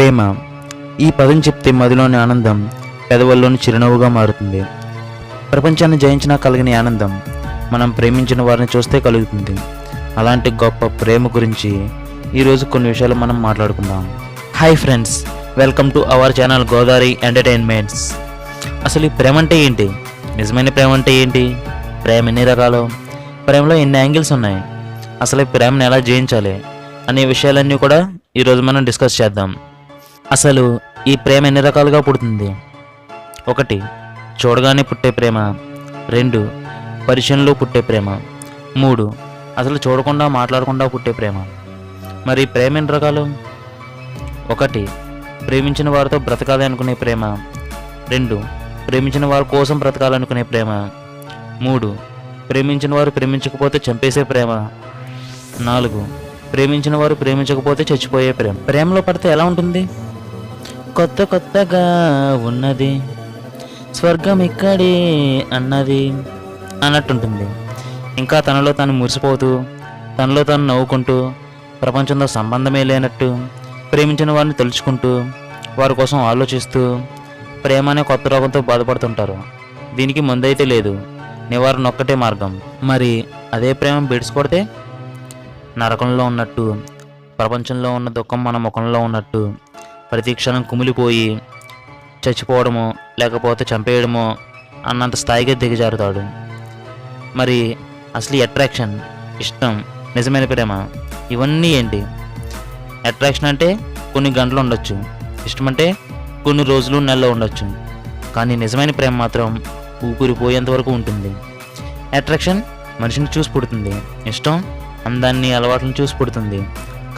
ప్రేమ. ఈ పదం చెప్తే మదిలోని ఆనందం పెదవుల్లోని చిరునవ్వుగా మారుతుంది. ప్రపంచాన్ని జయించినా కలిగిన ఆనందం మనం ప్రేమించిన వారిని చూస్తే కలుగుతుంది. అలాంటి గొప్ప ప్రేమ గురించి ఈరోజు కొన్ని విషయాలు మనం మాట్లాడుకుందాం. Hi friends welcome to our channel Godavari entertainments అసలు ఈ ప్రేమ అంటే ఏంటి? నిజమైన ప్రేమ అంటే ఏంటి? ప్రేమ ఎన్ని రకాలు? ప్రేమలో ఎన్ని యాంగిల్స్ ఉన్నాయి? అసలు ఈ ప్రేమను ఎలా జయించాలి? అనే విషయాలన్నీ కూడా ఈరోజు మనం డిస్కస్ చేద్దాం. అసలు ఈ ప్రేమ ఎన్ని రకాలుగా పుడుతుంది? ఒకటి చూడగానే పుట్టే ప్రేమ. రెండు పరిచయంలో పుట్టే ప్రేమ. మూడు అసలు చూడకుండా మాట్లాడకుండా పుట్టే ప్రేమ. మరి ప్రేమ ఎన్ని రకాలు? ఒకటి ప్రేమించిన వారితో బ్రతకాలి అనుకునే ప్రేమ. రెండు ప్రేమించిన వారి కోసం బ్రతకాలనుకునే ప్రేమ. మూడు ప్రేమించిన వారు ప్రేమించకపోతే చంపేసే ప్రేమ. నాలుగు ప్రేమించిన వారు ప్రేమించకపోతే చచ్చిపోయే ప్రేమ. ప్రేమలో పడితే ఎలా ఉంటుంది? కొత్త కొత్తగా ఉన్నది. స్వర్గం ఇక్కడే అన్నది అన్నట్టుంటుంది. ఇంకా తనలో తాను మురిసిపోతూ తనలో తాను నవ్వుకుంటూ ప్రపంచంతో సంబంధమే లేనట్టు ప్రేమించిన వారిని తలుచుకుంటూ వారి కోసం ఆలోచిస్తూ ప్రేమ అనే కొత్త రోగంతో బాధపడుతుంటారు. దీనికి ముందైతే లేదు. నివారణ ఒక్కటే మార్గం. మరి అదే ప్రేమ బెడ్స్ నరకంలో ఉన్నట్టు ప్రపంచంలో ఉన్న దుఃఖం మన ముఖంలో ఉన్నట్టు ప్రతి క్షణం కుమిలిపోయి చచ్చిపోవడమో లేకపోతే చంపేయడమో అన్నంత స్థాయిగా దిగజారుతాడు. మరి అసలు అట్రాక్షన్ ఇష్టం నిజమైన ప్రేమ ఇవన్నీ ఏంటి? అట్రాక్షన్ అంటే కొన్ని గంటలు ఉండొచ్చు. ఇష్టం అంటే కొన్ని రోజులు నెలలో ఉండొచ్చు. కానీ నిజమైన ప్రేమ మాత్రం ఊపిరిపోయేంత వరకు ఉంటుంది. అట్రాక్షన్ మనిషిని చూసి పుడుతుంది. ఇష్టం అందాన్ని అలవాట్లను చూసి పుడుతుంది.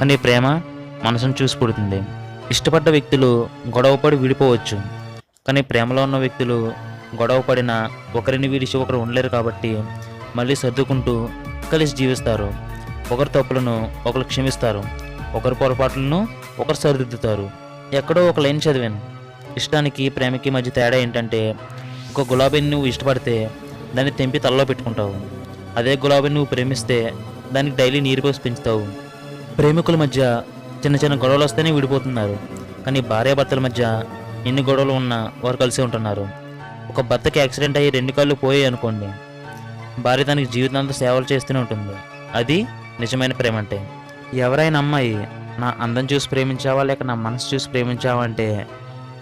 కానీ ప్రేమ మనసును చూసి పుడుతుంది. ఇష్టపడ్డ వ్యక్తులు గొడవపడి విడిపోవచ్చు. కానీ ప్రేమలో ఉన్న వ్యక్తులు గొడవపడిన ఒకరిని విడిచి ఒకరు ఉండలేరు కాబట్టి మళ్ళీ సర్దుకుంటూ కలిసి జీవిస్తారు. ఒకరి తప్పులను ఒకరు క్షమిస్తారు. ఒకరి పొరపాట్లను ఒకరు సరిదిద్దుతారు. ఎక్కడో ఒక లైన్ చదివాను. ఇష్టానికి ప్రేమకి మధ్య తేడా ఏంటంటే ఒక గులాబీని నువ్వు ఇష్టపడితే దాన్ని తెంపి తలలో పెట్టుకుంటావు. అదే గులాబీని నువ్వు ప్రేమిస్తే దానికి డైలీ నీరు పోసి పెంచుతావు. ప్రేమికుల మధ్య చిన్న చిన్న గొడవలు వస్తేనే విడిపోతున్నారు. కానీ భార్యాభర్తల మధ్య ఎన్ని గొడవలు ఉన్నా వారు కలిసి ఉంటున్నారు. ఒక భర్తకి యాక్సిడెంట్ అయ్యి రెండు కాళ్ళు పోయాయి అనుకోండి. భార్య తనకి జీవితాంతం సేవలు చేస్తూనే ఉంటుంది. అది నిజమైన ప్రేమ అంటే. ఎవరైనా అమ్మాయి నా అందం చూసి ప్రేమించావా లేక నా మనసు చూసి ప్రేమించావా అంటే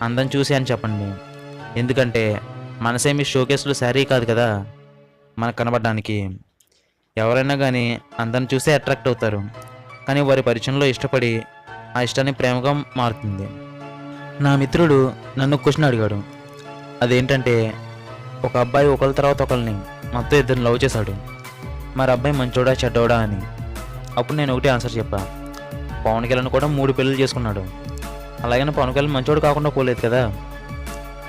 అందం చూసి అని చెప్పండి. ఎందుకంటే మనసేమి షోకేస్లో శారీ కాదు కదా. మనకు కనబడడానికి. ఎవరైనా కానీ అందం చూసే అట్రాక్ట్ అవుతారు. కానీ వారి పరిచయంలో ఇష్టపడి ఆ ఇష్టాన్ని ప్రేమగా మారుతుంది. నా మిత్రుడు నన్ను క్వశ్చన్ అడిగాడు. అదేంటంటే ఒక అబ్బాయి ఒకరి తర్వాత ఒకరిని మొత్తం ఇద్దరు లవ్ చేశాడు. మరి అబ్బాయి మంచోడా చెడ్డోడా అని. అప్పుడు నేను ఒకటి ఆన్సర్ చెప్పా. పవన్ కళ్యాణ్ కూడా మూడు పెళ్ళిళ్ళు చేసుకున్నాడు. అలాగని పవన్ కళ్యాణ్ మంచోడు కాకుండా పోలేదు కదా.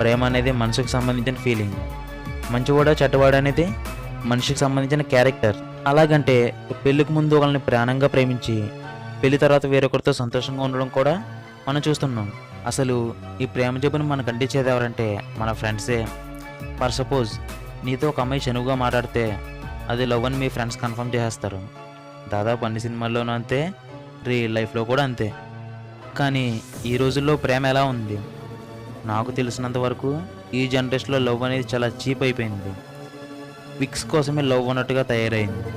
ప్రేమ అనేది మనసుకు సంబంధించిన ఫీలింగ్ మంచివాడా చెడ్డవాడా అనేది మనిషికి సంబంధించిన క్యారెక్టర్. అలాగంటే పెళ్ళికి ముందు ఒకరిని ప్రాణంగా ప్రేమించి పెళ్ళి తర్వాత వేరొకరితో సంతోషంగా ఉండడం కూడా మనం చూస్తున్నాం. అసలు ఈ ప్రేమ జబ్బును మనకు అంటించేది ఎవరంటే మన ఫ్రెండ్సే. ఫర్ సపోజ్ నీతో ఒక అమ్మాయి చనువుగా మాట్లాడితే అది లవ్ అని మీ ఫ్రెండ్స్ కన్ఫర్మ్ చేసేస్తారు. దాదాపు అన్ని సినిమాల్లోనూ అంతే రియల్ లైఫ్లో కూడా అంతే. కానీ ఈ రోజుల్లో ప్రేమ ఎలా ఉంది? నాకు తెలిసినంత వరకు ఈ జనరేషన్లో లవ్ అనేది చాలా చీప్ అయిపోయింది. విక్స్ కోసమే లవ్ ఉన్నట్టుగా తయారైంది.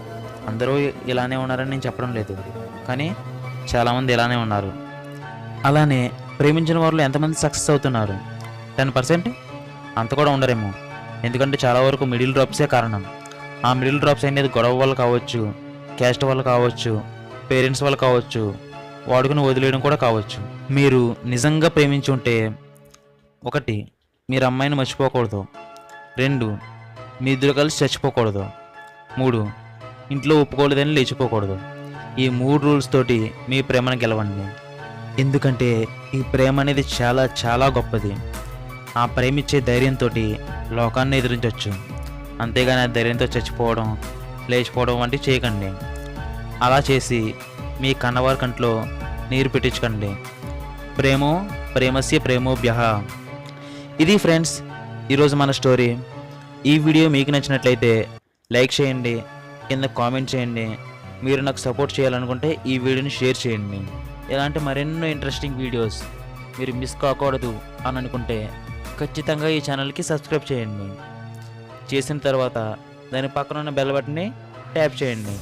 అందరూ ఇలానే ఉన్నారని నేను చెప్పడం లేదు. కానీ చాలామంది ఇలానే ఉన్నారు. అలానే ప్రేమించిన వారిలో ఎంతమంది సక్సెస్ అవుతున్నారు? టెన్ పర్సెంట్ అంత కూడా ఉండరేమో. ఎందుకంటే చాలా వరకు మిడిల్ డ్రాప్సే కారణం. ఆ మిడిల్ డ్రాప్స్ అనేది గొడవ వల్ల కావచ్చు క్యాస్ట్ వల్ల కావచ్చు పేరెంట్స్ వల్ల కావచ్చు వాడుకుని వదిలేయడం కూడా కావచ్చు. మీరు నిజంగా ప్రేమించి ఉంటే ఒకటి మీరు అమ్మాయిని మర్చిపోకూడదు. రెండు మీ ఇద్దరు కలిసి చచ్చిపోకూడదు. మూడు ఇంట్లో ఒప్పుకోలేదని లేచిపోకూడదు. ఈ మూడు రూల్స్ తోటి మీ ప్రేమను గెలవండి. ఎందుకంటే ఈ ప్రేమ అనేది చాలా చాలా గొప్పది. ఆ ప్రేమిచ్చే ధైర్యంతో లోకాన్ని ఎదిరించవచ్చు అంతేగాని ఆ ధైర్యంతో చచ్చిపోవడం లేచిపోవడం వంటివి చేయకండి. అలా చేసి మీ కన్నవారి కంట్లో నీరు పెట్టించకండి. ప్రేమో ప్రేమస్య ప్రేమోభ్య. ఇది ఫ్రెండ్స్ ఈరోజు మన స్టోరీ. ఈ వీడియో మీకు నచ్చినట్లయితే లైక్ చేయండి కింద కామెంట్ చేయండి. మీరు నాకు సపోర్ట్ చేయాలనుకుంటే ఈ వీడియోని షేర్ చేయండి. ఇలాంటి మరెన్నో ఇంట్రెస్టింగ్ వీడియోస్ మీరు మిస్ కాకూడదు అని అనుకుంటే ఖచ్చితంగా ఈ ఛానల్కి సబ్స్క్రైబ్ చేయండి. చేసిన తర్వాత దాని పక్కన ఉన్న బెల్ బటన్ని ట్యాప్ చేయండి.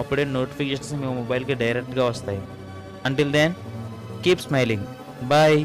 అప్పుడే నోటిఫికేషన్స్ మీ మొబైల్కి డైరెక్ట్గా వస్తాయి. Until then keep smiling bye